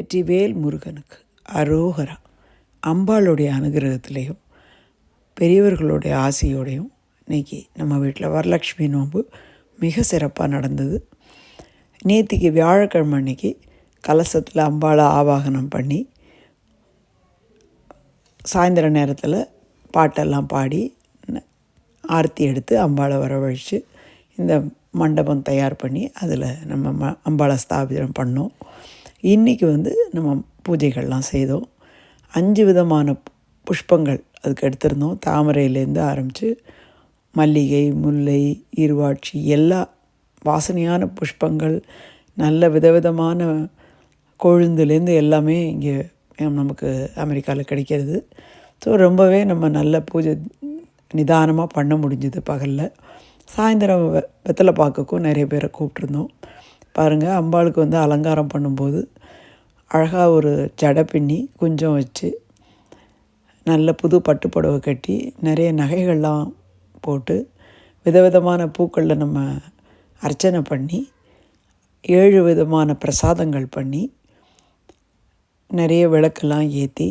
வெற்றிவேல் முருகனுக்கு அரோகரா. அம்பாளுடைய அனுகிரகத்திலையும் பெரியவர்களுடைய ஆசையோடையும் இன்றைக்கி நம்ம வீட்டில் வரலக்ஷ்மி நோன்பு மிக சிறப்பாக நடந்தது. நேற்றுக்கு வியாழக்கிழமை அன்னைக்கு கலசத்தில் அம்பாளை ஆவாகனம் பண்ணி சாயந்தர நேரத்தில் பாட்டெல்லாம் பாடி ஆர்த்தி எடுத்து அம்பாளை வரவழைச்சு இந்த மண்டபம் தயார் பண்ணி அதில் நம்ம ம அம்பாளை ஸ்தாபிதம் பண்ணோம். இன்றைக்கி வந்து நம்ம பூஜைகள்லாம் செய்தோம். அஞ்சு விதமான புஷ்பங்கள் அதுக்கு எடுத்திருந்தோம். தாமரையிலேருந்து ஆரம்பித்து மல்லிகை முல்லை இருவாட்சி எல்லா வாசனையான புஷ்பங்கள் நல்ல விதவிதமான கொழுந்துலேருந்து எல்லாமே இங்கே நமக்கு அமெரிக்காவில் கிடைக்கிறது. ஸோ ரொம்பவே நம்ம நல்ல பூஜை நிதானமாக பண்ண முடிஞ்சுது பகலில். சாயந்தரம் வெ வெத்தலை பார்க்கக்கும் நிறைய பேரை கூப்பிட்ருந்தோம் பாருங்கள் அம்பாளுக்கு வந்து அலங்காரம் பண்ணும்போது அழகாக ஒரு ஜடை பின்னி குஞ்சம் வச்சு நல்ல புது பட்டு புடவை கட்டி நிறைய நகைகள்லாம் போட்டு விதவிதமான பூக்களில் நம்ம அர்ச்சனை பண்ணி ஏழு விதமான பிரசாதங்கள் பண்ணி நிறைய விளக்கெல்லாம் ஏற்றி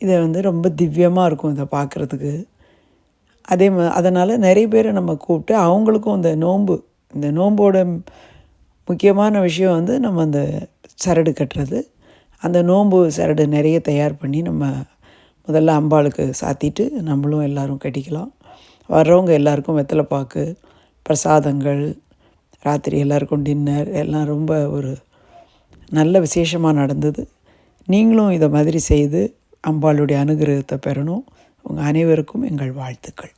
இதை வந்து ரொம்ப திவ்யமாக இருக்கும் இதை பார்க்குறதுக்கு அதே மா அதனால் நிறைய பேரை நம்ம கூப்பிட்டு அவங்களுக்கும் இந்த நோன்பு இந்த நோம்போட முக்கியமான விஷயம் வந்து நம்ம அந்த சரடு கட்டுறது. அந்த நோம்பு சரடு நிறைய தயார் பண்ணி நம்ம முதல்ல அம்பாளுக்கு சாத்திட்டு நம்மளும் எல்லோரும் கட்டிக்கலாம். வர்றவங்க எல்லாருக்கும் வெத்தலை பாக்கு பிரசாதங்கள் ராத்திரி எல்லாருக்கும் டின்னர் எல்லாம் ரொம்ப ஒரு நல்ல விசேஷமாக நடந்தது. நீங்களும் இதை மாதிரி செய்து அம்பாளுடைய அனுகிரகத்தை பெறணும். உங்கள் அனைவருக்கும் எங்கள் வாழ்த்துக்கள்.